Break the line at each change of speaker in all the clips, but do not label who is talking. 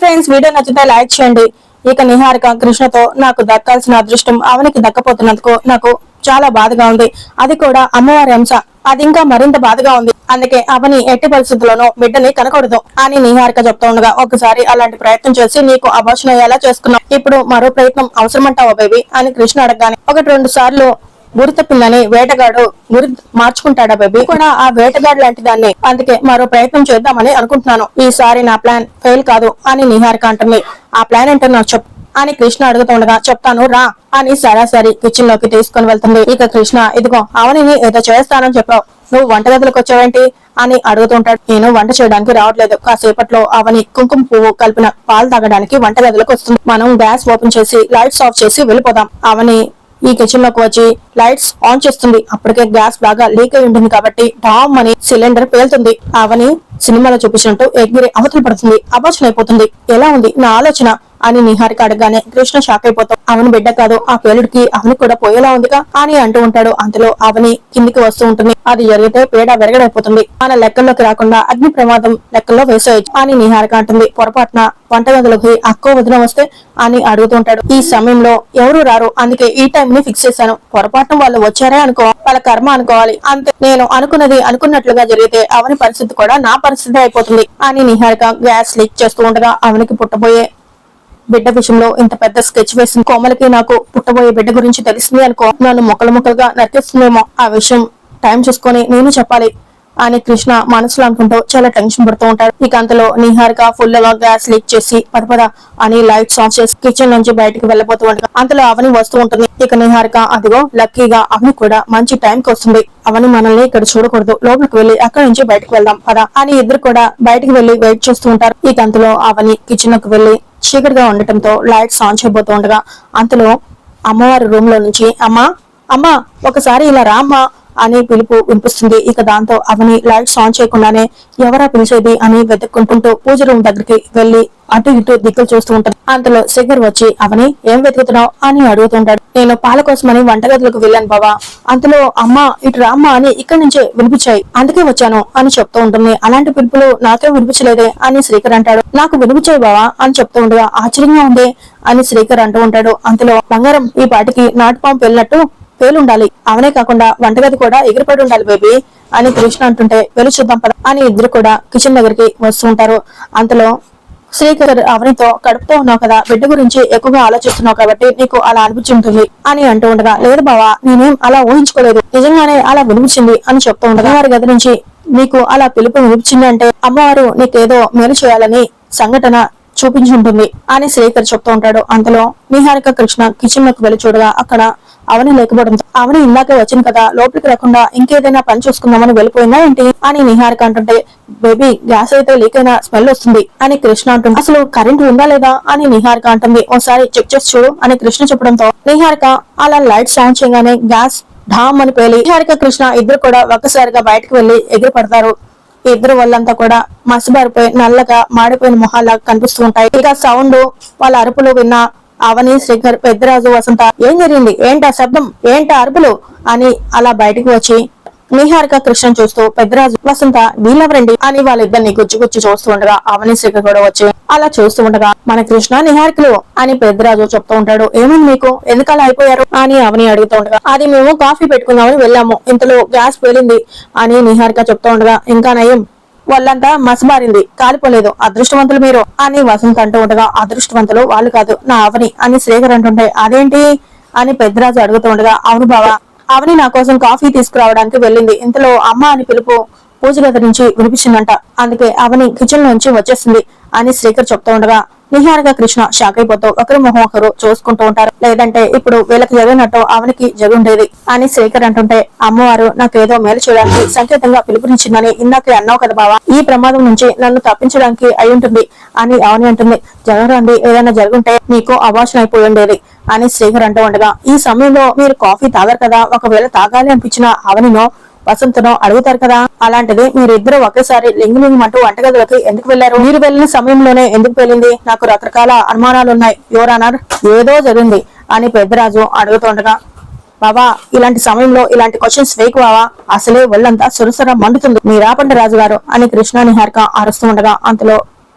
Friends video నచ్చితే like చేయండి. ఇక నిహారిక కృష్ణతో నాకు దక్కాల్సిన అదృష్టం అవనికి దక్కపోతున్నందుకు నాకు చాలా బాధగా ఉంది. అది కూడా అమ్మవారి అంశ. అది ఇంకా మరింత బాధగా ఉంది. అందుకే అవని ఎట్టి పరిస్థితుల్లోనూ బిడ్డని కనకూడదు అని నిహారిక చెప్తూ ఉండగా ఒకసారి అలాంటి ప్రయత్నం చేసి నీకు అభాషణ ఎలా చేసుకున్నావు. ఇప్పుడు మరో ప్రయత్నం అవసరమంటావా బేబీ అని కృష్ణ అడగగానే ఒకటి రెండు సార్లు గురిత పిల్లని వేటగాడు గురి మార్చుకుంటాడా బేబీ? కూడా ఆ వేటగాడు లాంటి దాన్ని అందుకే మరో ప్రయత్నం చేద్దామని అనుకుంటున్నాను. ఈసారి నా ప్లాన్ ఫెయిల్ కాదు అని నిహారిక అంటుంది. ఆ ప్లాన్ ఏంటో నాకు చెప్పు అని కృష్ణ అడుగుతుండగా చెప్తాను రా అని సరాసరి కిచెన్లోకి తీసుకుని వెళ్తుంది. ఇక కృష్ణ ఇదిగో అవనిని ఏదో చేస్తానని చెప్పావు. నువ్వు వంటగదిలోకి వచ్చావేంటి? అని అడుగుతుంటాడు. నేను వంట చేయడానికి రావట్లేదు. కాసేపట్లో అవని కుంకుమ పువ్వు కలిపిన పాలు తాగడానికి వంటగదిలోకి వస్తుంది. మనం గ్యాస్ ఓపెన్ చేసి లైట్స్ ఆఫ్ చేసి వెళ్ళిపోదాం. అవని ఈ కిచెన్లోకి వచ్చి లైట్స్ ఆన్ చేస్తుంది. అప్పటికే గ్యాస్ బాగా లీక్ అయి ఉంటుంది కాబట్టి డామ్ అని సిలిండర్ పేలుతుంది. అవని సినిమాలో చూపించినట్టు ఎగిరి అవతల పడుతుంది. అభాషణ అయిపోతుంది. ఎలా ఉంది? నా ఆలోచన. అని నిహారిక అడగానే కృష్ణ షాక్ అయిపోతాం అవని బిడ్డ కాదు ఆ పేలుడికి అవని కూడా పోయేలా ఉందిగా. అని అంటూ ఉంటాడు. అంతలో అవని కిందికి వస్తూ ఉంటుంది. అది జరిగితే పేడ వెరగడైపోతుంది. మన లెక్కల్లోకి రాకుండా అగ్ని ప్రమాదం లెక్కల్లో వేసేయచ్చు అని నిహారిక అంటుంది. పొరపాటున వంటగదిలోకి అక్కో వదిన వస్తే అని అడుగుతుంటాడు ఈ సమయంలో ఎవరు రారు? అందుకే ఈ టైం ని ఫిక్స్ చేశాను. పొరపాటున వాళ్ళు వచ్చారే అనుకో వాళ్ళ కర్మ అనుకోవాలి. అంతే. నేను అనుకున్నది అనుకున్నట్లుగా జరిగితే అవని పరిస్థితి కూడా నా పరిస్థితి అయిపోతుంది అని నిహారిక గ్యాస్ లీక్ చేస్తూ ఉండగా అవనికి పుట్టబోయే బిడ్డ విషయంలో ఇంత పెద్ద స్కెచ్ వేసిన కోమలకి నాకు పుట్టబోయే బిడ్డ గురించి తెలిసింది అనుకో. నన్ను మొక్కలు మొక్కలుగా నరికేస్తుందేమో ఆ విషయం టైం చూసుకొని నేను చెప్పాలి. అని కృష్ణ మనసులో అనుకుంటూ చాలా టెన్షన్ పడుతూ ఉంటాడు. ఇక అంతలో నిహారిక ఫుల్గా గ్యాస్ లీక్ చేసి పదపద అని లైట్స్ ఆఫ్ చేసి కిచెన్ నుంచి బయటకు వెళ్ళబోతూ ఉంటాడు. అంతలో అవని వస్తూ ఉంటుంది. ఇక నిహారిక అదిగో లక్కీగా అవని కూడా మంచి టైం కి వస్తుంది. అవని మనల్ని ఇక్కడ చూడకూడదు. లోపలికి వెళ్ళి అక్కడి నుంచి బయటకు వెళ్దాం పద అని ఇద్దరు కూడా బయటకు వెళ్ళి వెయిట్ చేస్తూ ఉంటారు. ఇక అంతలో అవని కిచెన్కు వెళ్ళి చీకటిగా ఉండటంతో లైట్స్ ఆన్ చేయబోతూ ఉండగా అంతలో అమ్మవారి రూమ్లో నుంచి అమ్మా అమ్మా ఒకసారి ఇలా రామ్మా అని పిలుపు వినిపిస్తుంది. ఇక దాంతో అవని లైట్స్ ఆన్ చేయకుండానే ఎవరా పిలిచేది అని వెతుక్కుంటుంటూ పూజ రూమ్ దగ్గరికి వెళ్ళి అటు ఇటు దిక్కులు చూస్తూ ఉంటాడు. అంతలో శేఖర్ వచ్చి అవని ఏం వెతుకుతున్నావు? అని అడుగుతుంటాడు. నేను పాల కోసమని వంటగదిలోకి వెళ్ళాను బావా. అంతలో అమ్మ ఇటు రామ్మ అని ఇక్కడి నుంచే వినిపించాయి. అందుకే వచ్చాను అని చెప్తూ ఉంటుంది. అలాంటి పిలుపులు నాకే వినిపించలేదే అని శ్రీకర్ అంటాడు. నాకు వినిపించాయి బావా అని చెప్తూ ఉండగా ఆశ్చర్యంగా ఉంది అని శ్రీకర్ అంటూ ఉంటాడు. అంతలో బంగారం ఈ పాటికి నాటుపాము వెళ్ళినట్టు పేలుండాలి అవనే కాకుండా వంటగది కూడా ఎగిరిపడి ఉండాలి బేబీ అని కృష్ణ అంటుంటే వెళ్ళి చూద్దాం పద అని ఇద్దరు కూడా కిచెన్ దగ్గరికి వస్తుంటారు అంతలో శ్రీకర్ అవనితో కడుపుతో ఉన్నావు కదా బిడ్డ గురించి ఎక్కువగా ఆలోచిస్తున్నావు కాబట్టి నీకు అలా అనిపించి ఉంటుంది అని అంటూ ఉండగా లేదు బావా నేనేం అలా ఊహించుకోలేదు. నిజంగానే అలా వినిపించింది అని చెప్తూ ఉండగా వారి గది నుంచి నీకు అలా పిలుపు వినిపించింది అంటే అమ్మవారు నీకేదో మేలు చేయాలని సంఘటన చూపించుంటుంది అని శ్రీకర్ చెప్తూ ఉంటాడు. అంతలో నిహారిక కృష్ణ కిచెన్లోకి వెళ్ళి చూడగా అక్కడ అవని లేకపోవడంతో అవని ఇందాకే వచ్చింది కదా లోపలికి రాకుండా ఇంకేదైనా పని చూసుకుందామని వెళ్ళిపోయిందా ఏంటి? అని నిహారిక అంటుంటే బేబీ గ్యాస్ అయితే లీక్ అయిన స్మెల్ వస్తుంది అని కృష్ణ అంటుంది అసలు కరెంట్ ఉందా లేదా? అని నిహారిక అంటుంది ఒకసారి చెక్ చేసి చూడు అని కృష్ణ చెప్పడంతో నిహారిక అలా లైట్స్ ఆన్ చేయగానే గ్యాస్ ఢామ్ అని పేలి నిహారిక కృష్ణ ఇద్దరు కూడా ఒక్కసారిగా బయటకు వెళ్ళి ఎగిరి పడతారు ఇద్దరు వాళ్ళంతా కూడా మసిబారిపోయి నల్లగా మాడిపోయిన మొహాలా కనిపిస్తూ ఉంటాయి. ఇక సౌండ్ వాళ్ళ అరుపులు విన్నా అవని శ్రీకర్ పెద్దరాజు వసంత ఏం జరిగింది? ఏంటా శబ్దం? ఏంటా అరుపులు? అని అలా బయటికి వచ్చి నిహారిక కృష్ణ చూస్తూ పెద్దరాజు వసంత వీళ్ళెవరండి? అని వాళ్ళిద్దరిని గుచ్చి గుచ్చి చూస్తూ ఉండగా అవని శ్రీకర్ కూడా వచ్చి అలా చూస్తూ ఉండగా మన కృష్ణ నిహారికలు అని పెద్దరాజు చెప్తూ ఉంటాడు. ఏమైంది మీకు? ఎందుకు అలా అయిపోయారు? అని అవని అడుగుతూ ఉండగా అది మేము కాఫీ పెట్టుకుందామని వెళ్ళాము. ఇంతలో గ్యాస్ పేలింది అని నిహారిక చెప్తూ ఉండగా ఇంకా నయం. వాళ్ళంతా మసబారింది కాలిపోలేదు. అదృష్టవంతులు మీరు అని వసంత్ అంటూ ఉండగా అదృష్టవంతులు వాళ్ళు కాదు. నా అవని అని శ్రీకర్ అంటుంటే అదేంటి? అని పెద్దరాజు అడుగుతూ ఉండగా అవును బావా. అవని నా కోసం కాఫీ తీసుకురావడానికి వెళ్ళింది. ఇంతలో అమ్మ అని పిలుపు పూజ గది నుంచి వినిపించిందంట. అందుకే అవని కిచెన్ నుంచి వచ్చేసింది అని శ్రీకర్ చెప్తూ ఉండగా నిహారిక కృష్ణ షాక్ అయిపోతూ ఒకరి మొహం ఒకరు చూసుకుంటూ ఉంటారు. లేదంటే ఇప్పుడు వీళ్ళకి జరిగినట్టు అవనికి జరుగుండేది అని శ్రీకర్ అంటుంటే అమ్మవారు నాకేదో మేలు చేయడానికి సంకేతంగా పిలుపునిచ్చిందని ఇందాకే అన్నావు కదా బావా. ఈ ప్రమాదం నుంచి నన్ను తప్పించడానికి అయి ఉంటుంది అని అవని అంటుంది. జగరండి ఏదైనా జరుగుంటే నీకు అవాసన అయిపోయి ఉండేది అని శ్రీకర్ అంటూ ఉండగా ఈ సమయంలో మీరు కాఫీ తాగరు కదా ఒకవేళ తాగాలి అనిపించిన అవనినో వసంతను అడుగుతారు కదా? అలాంటిది మీరిద్దరు ఒకేసారి లింగులింగమంటూ వంటగదిలోకి ఎందుకు వెళ్ళారు మీరు వెళ్ళిన సమయంలోనే ఎందుకు వెళ్ళింది? నాకు రకరకాల అనుమానాలు ఉన్నాయి యువరానర్ ఏదో జరిగింది అని పెద్దరాజు అడుగుతుండగా బావా ఇలాంటి సమయంలో ఇలాంటి క్వశ్చన్స్ వేయకు బావా? అసలే ఒళ్ళంతా సురసర మండుతుంది. మీ రాపండి రాజు గారు అని కృష్ణ నిహారిక అరుస్తూ ఉండగా అంతలో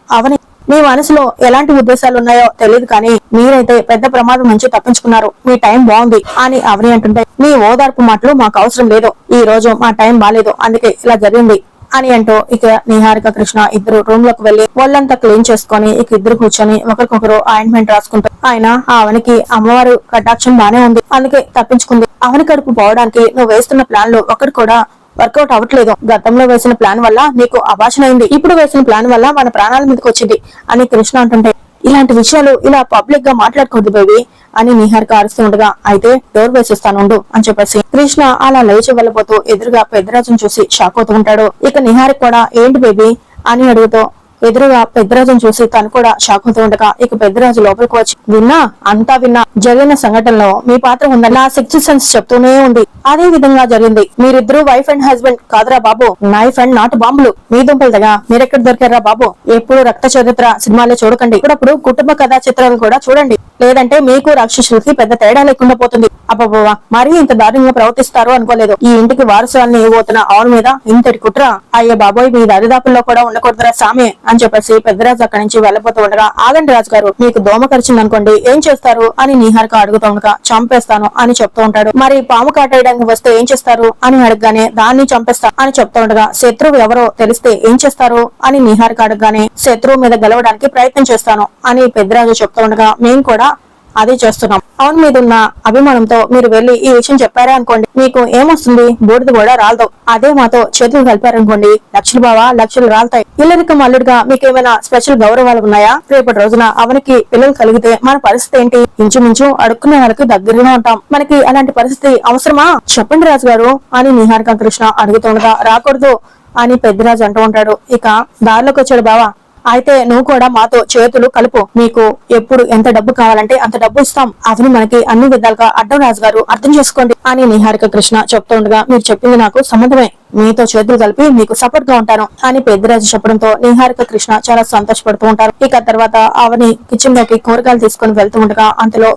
అవని మీ మనసులో ఎలాంటి ఉద్దేశాలు ఉన్నాయో తెలియదు కానీ మీరైతే పెద్ద ప్రమాదం నుంచి తప్పించుకున్నారు. మీ టైం బాగుంది అని అవని అంటుంటే మీ ఓదార్పు మాటలు మాకు అవసరం లేదు. ఈ రోజు మా టైం బాలేదు అందుకే ఇలా జరిగింది అని అంటూ ఇక నిహారిక కృష్ణ ఇద్దరు రూమ్లోకి వెళ్ళి ఒళ్ళంతా క్లీన్ చేసుకొని ఇక ఇద్దరు కూర్చొని ఒకరికొకరు ఆయింట్మెంట్ రాసుకుంటారు ఆయన ఆ అవనికి అమ్మవారు కటాక్షం బానే ఉంది అందుకే తప్పించుకుంది. అవని కడుపు పోవడానికి నువ్వు వేస్తున్న ప్లాన్లో ఒకరు కూడా వర్కౌట్ అవ్వట్లేదు. గతంలో వేసిన ప్లాన్ వల్ల నీకు అభాషణ అయింది. ఇప్పుడు వేసిన ప్లాన్ వల్ల మన ప్రాణాల మీదకి వచ్చింది అని కృష్ణ అంటుంటే ఇలాంటి విషయాలు ఇలా పబ్లిక్గా మాట్లాడకూడదు బేబీ అని నిహారిక అరుస్తూ ఉండగా అయితే డోర్ వేసిస్తాను ఉండు అని చెప్పేసి కృష్ణ అలా లేచి వెళ్ళబోతూ ఎదురుగా పెద్దరాజును చూసి షాక్ అవుతూ ఉంటాడు. ఇక నిహారిక కూడా ఏంటి బేబీ? అని అడుగుతూ ఎదురుగా పెద్దరాజును చూసి తను కూడా షాక్ అవుతూ ఉండగా ఇక పెద్దరాజు లోపలికి వచ్చి విన్నా అంతా విన్నా జరిగిన సంఘటనలో మీ పాత్ర ఉందని నా సిక్స్త్ సెన్స్ చెప్తూనే ఉంది. అదే విధంగా జరిగింది. మీరిద్దరూ వైఫ్ అండ్ హస్బెండ్ కాదురా బాబు. నైఫ్ అండ్ నాటు బాంబులు. మీ దుంపలు దగ్గర మీరెక్కడ దొరికారా బాబు? ఎప్పుడు రక్త చరిత్ర సినిమాలే చూడకండి. ఇప్పుడప్పుడు కుటుంబ కథా చిత్రాలు కూడా చూడండి. లేదంటే మీకు రాక్షసులకి పెద్ద తేడా లేకుండా పోతుంది. అబ్బాబా మరీ ఇంత దారుణంగా ప్రవర్తిస్తారు అనుకోలేదు. ఈ ఇంటికి వారసురాల్ని ఇవ్వబోతున్న ఆవుల మీద ఇంతటి కుట్ర. అయ్యే బాబోయ్ మీ దరిదాపుల్లో కూడా ఉండకూడదురా సామే అని చెప్పేసి పెద్దరాజు అక్కడి నుంచి వెళ్ళబోతూ ఉండగా ఆగండి రాజు గారు మీకు దోమ కరిచింది అనుకోండి ఏం చేస్తారు? అని నీహారిక అడుగుతూ ఉండగా చంపేస్తాను అని చెప్తూ ఉంటాడు. మరి పాము కాటేయడానికి వస్తే ఏం చేస్తారు? అని అడగగానే దాన్ని చంపేస్తా అని చెప్తూ ఉండగా శత్రువు ఎవరో తెలిస్తే ఏం చేస్తారు? అని నీహారిక అడగగానే శత్రువు మీద గెలవడానికి ప్రయత్నం చేస్తాను అని పెద్దరాజు చెప్తూ ఉండగా మేము కూడా అదే చేస్తున్నాం. అవును మీదున్న అభిమానంతో మీరు వెళ్ళి ఈ విషయం చెప్పారా అనుకోండి. మీకు ఏమొస్తుంది? బూడిద కూడా రాలదు. అదే మాతో చేతులు కలిపారనుకోండి. లక్షలు బావా లక్షలు రాలుతాయి. ఇల్లరిక మల్లుడిగా మీకు ఏమైనా స్పెషల్ గౌరవాలు ఉన్నాయా? రేపటి రోజున అవనికి పిల్లలు కలిగితే మన పరిస్థితి ఏంటి? ఇంచుమించు అడుక్కునే వాళ్ళకి దగ్గరగా ఉంటాం. మనకి అలాంటి పరిస్థితి అవసరమా? చెప్పండి రాజు గారు అని నిహారిక కృష్ణ అడుగుతుండగా రాకూడదు అని పెద్దరాజు అంటూ ఉంటాడు. ఇక దారిలోకి వచ్చాడు బావా. అయితే నువ్వు కూడా మాతో చేతులు కలుపు. నీకు ఎప్పుడు ఎంత డబ్బు కావాలంటే అంత డబ్బు ఇస్తాం. అతను మనకి అన్ని విధాలుగా అడ్డం రాజు గారు అర్థం చేసుకోండి అని నిహారిక కృష్ణ చెప్తూ ఉండగా మీరు చెప్పింది నాకు సమ్మతమే మీతో చేతులు కలిపి మీకు సపోర్ట్గా ఉంటాను అని పెద్దరాజు చెప్పడంతో నిహారిక కృష్ణ చాలా సంతోషపడుతూ ఉంటారు. ఇక తర్వాత ఆవని కిచెన్లోకి కూరగాయలు తీసుకుని వెళ్తూ ఉండగా అంతలో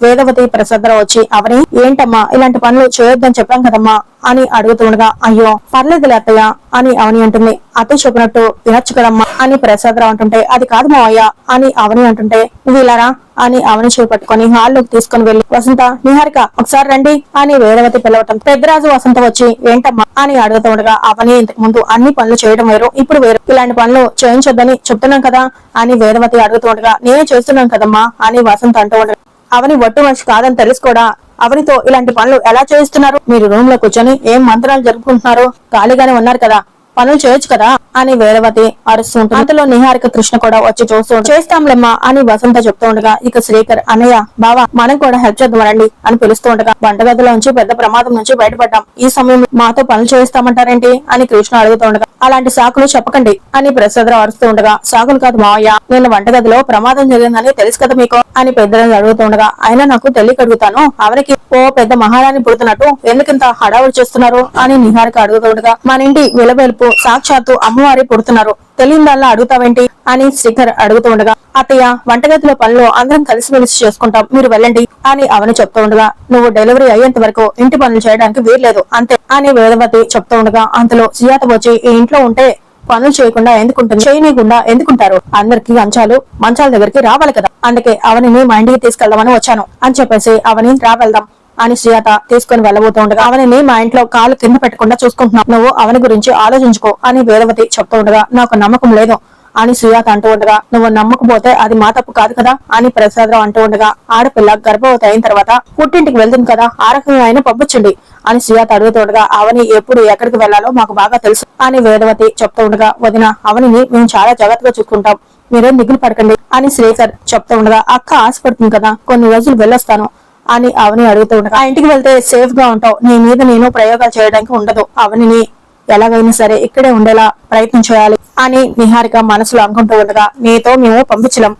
వేదవతి ప్రసాదరావు వచ్చి అవని ఏంటమ్మా? ఇలాంటి పనులు చేయొద్దని చెప్పాం కదమ్మా? అని అడుగుతుండగా అయ్యో పర్లేదులే అత్తయ్య అని అవని అంటుంది. అత్తయ్య చెప్పినట్టు వినొచ్చు కదమ్మా అని ప్రసాదరావు అంటుంటే అది కాదు మావయ్య అని అవని అంటుంటే నువ్వు ఇలారా అని అవని చేపట్టుకుని హాల్లోకి తీసుకుని వెళ్ళి వసంత నిహారిక ఒకసారి రండి అని వేదవతి పిలవటం. పెద్దరాజు వసంత వచ్చి ఏంటమ్మా? అని అడుగుతూ ఉండగా అవని ఇంతకు ముందు అన్ని పనులు చేయడం వేరు ఇప్పుడు వేరు. ఇలాంటి పనులు చేయించొద్దని చెప్తున్నాం కదా అని వేదవతి అడుగుతూ ఉండగా నేనే చేస్తున్నాను కదమ్మా అని వసంత అంటూ ఉండగా అవని ఒట్టు మనిషి కాదని తెలుసు కూడా అవనితో ఇలాంటి పనులు ఎలా చేయిస్తున్నారు? మీరు రూమ్లో కూర్చొని ఏం మంత్రాలు జరుపుకుంటున్నారు? ఖాళీగానే ఉన్నారు కదా. పనులు చేయొచ్చు కదా అని వేదవతి అరుస్తుంటుంది అంతలో నిహారిక కృష్ణ కూడా వచ్చి చూస్తూ చేస్తాంలేమ్మా అని వసంత చెప్తూ ఉండగా ఇక శ్రీకర్ అన్నయ్య బావా మనం కూడా హెల్ప్ చేద్దామండి అని పిలుస్తూ ఉండగా వంటగదిలో నుంచి పెద్ద ప్రమాదం నుంచి బయటపడ్డాం. ఈ సమయం మాతో పనులు చేయిస్తామంటారేంటి? అని కృష్ణ అడుగుతూ ఉండగా అలాంటి సాకులు చెప్పకండి అని ప్రసాదరావు అరుస్తూ ఉండగా సాకులు కాదు మావయ్య నేను వంటగదిలో ప్రమాదం జరిగిందని తెలుసు కదా మీకు అని పెద్దరాజు అడుగుతూ ఉండగా అయినా నాకు తెలియక అడుగుతాను. అవనికి ఓ పెద్ద మహారాణి పుడుతున్నట్టు ఎందుకింత హడావుడు చేస్తున్నారు? అని నిహారిక అడుగుతుండగా మన ఇంటి విలవేల్పు సాక్షాత్తు అమ్మవారి పుడుతున్నారు. తెలియదల్లా అడుగుతావేంటి అని శిఖర్ అడుగుతూ ఉండగా అత్తయ్య వంటగదిలో పనులు అందరం కలిసిమెలిసి చేసుకుంటాం మీరు వెళ్ళండి అని అవని చెప్తూ ఉండగా నువ్వు డెలివరీ అయ్యేంత వరకు ఇంటి పనులు చేయడానికి వీర్లేదు అంతే అని వేదవతి చెప్తూ ఉండగా అంతలో సుజాత వచ్చి ఈ ఇంట్లో ఉంటే పనులు చేయకుండా ఎందుకుంటుంది? చేయనీయకుండా ఎందుకుంటారు? అందరికి అంచాలు మంచాల దగ్గరికి రావాలి కదా. అందుకే అవనిని మా ఇంటికి తీసుకెళ్దామని వచ్చాను. అని చెప్పేసి అవని రావెళ్దాం అని శ్రీయత తీసుకుని వెళ్ళబోతూ ఉండగా అవనిని మా ఇంట్లో కాలు కింద పెట్టకుండా చూసుకుంటున్నావు. నువ్వు అవని గురించి ఆలోచించుకో అని వేదవతి చెప్తూ ఉండగా నాకు నమ్మకం లేదు అని సుయాత అంటూ ఉండగా నువ్వు నమ్మకపోతే అది మా తప్పు కాదు కదా అని ప్రసాదరావు అంటూ ఉండగా ఆడపిల్ల గర్భవతి అయిన తర్వాత పుట్టింటికి వెళ్తుంది కదా ఆ రకంగా అయినా పంపించండి అని సుయాత అడుగుతూ ఉండగా అవని ఎప్పుడు ఎక్కడికి వెళ్ళాలో మాకు బాగా తెలుసు అని వేదవతి చెప్తూ ఉండగా వదిన అవనిని మేము చాలా జాగ్రత్తగా చూసుకుంటాం. మీరేం దిగులు పడకండి అని శ్రీకర్ చెప్తూ ఉండగా అక్క ఆశపడుతుంది కదా కొన్ని రోజులు వెళ్ళొస్తాను. అని అవని అడుగుతూ ఉంటాడు ఆ ఇంటికి వెళ్తే సేఫ్గా ఉంటావు. నీ మీద నేను ప్రయోగాలు చేయడానికి ఉండదు. అవనిని ఎలాగైనా సరే ఇక్కడే ఉండేలా ప్రయత్నం చేయాలి అని నిహారిక మనసులో అనుకుంటూ ఉండగా నీతో మేము పంపించలేం.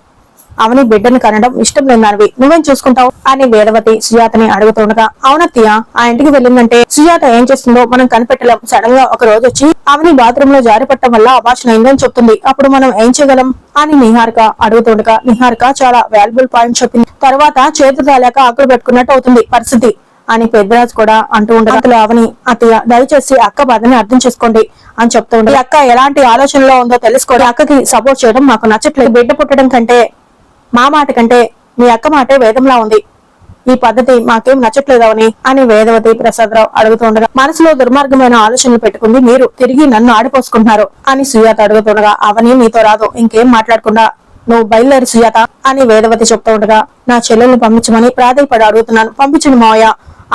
అవని బిడ్డను కనడం ఇష్టం లేనివి. నువ్వేం చూసుకుంటావు అని వేదవతి సుజాతని అడుగుతుండగా అవునత్తయ్య ఆ ఇంటికి వెళ్ళిందంటే సుజాత ఏం చేస్తుందో మనం కనిపెట్టలేం. సడన్గా ఒక రోజు వచ్చి అవని బాత్రూమ్లో జారిపట్టడం వల్ల అభాషణ అయిందని చెప్తుంది. అప్పుడు మనం ఏం చేయగలం? అని నిహారిక అడుగుతుండగా నిహారిక చాలా వాల్యుబుల్ పాయింట్ చెప్పింది. తర్వాత చేతులు రాలేక ఆకులు పెట్టుకున్నట్టు అవుతుంది పరిస్థితి అని పెద్దరాజు కూడా అంటూ ఉండదు అవని అత్తయ్య దయచేసి అక్క బాధని అర్థం చేసుకోండి అని చెప్తూ ఉండే అక్క ఎలాంటి ఆలోచనలో ఉందో తెలుసుకోండి. అక్కకి సపోర్ట్ చేయడం మాకు నచ్చట్లేదు. బిడ్డ పుట్టడం కంటే మా మాట కంటే మీ అక్క మాటే వేదంలా ఉంది. ఈ పద్ధతి మాకేం నచ్చట్లేదవని అని వేదవతి ప్రసాదరావు అడుగుతుండగా మనసులో దుర్మార్గమైన ఆలోచనలు పెట్టుకుంది మీరు. తిరిగి నన్ను ఆడిపోసుకుంటున్నారు అని సుయాత అడుగుతుండగా అవని నీతో రాదు ఇంకేం మాట్లాడకుండా నువ్వు బయలుదేరి సుయాత అని వేదవతి చెప్తూ ఉండగా నా చెల్లెల్ని పంపించమని ప్రాధాయపడి అడుగుతున్నాను. పంపించను మావయ్య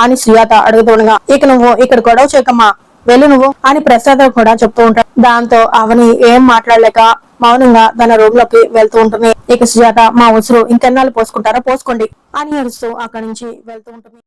అని సుయాత అడుగుతుండగా ఇక నువ్వు ఇక్కడ గొడవ చేయకమ్మా వెళ్ళు నువ్వు అని ప్రసాదరావు కూడా చెప్తూ ఉంటాడు. దాంతో అవని ఏం మాట్లాడలేక మౌనంగా తన రూమ్లోకి వెళ్తూ ఉంటుంది. ఇక సుజాత మా ఉసురు ఇంకెన్నాళ్ళు పోసుకుంటారో పోసుకోండి అని అరుస్తూ అక్కడి నుంచి వెళ్తూ ఉంటుంది.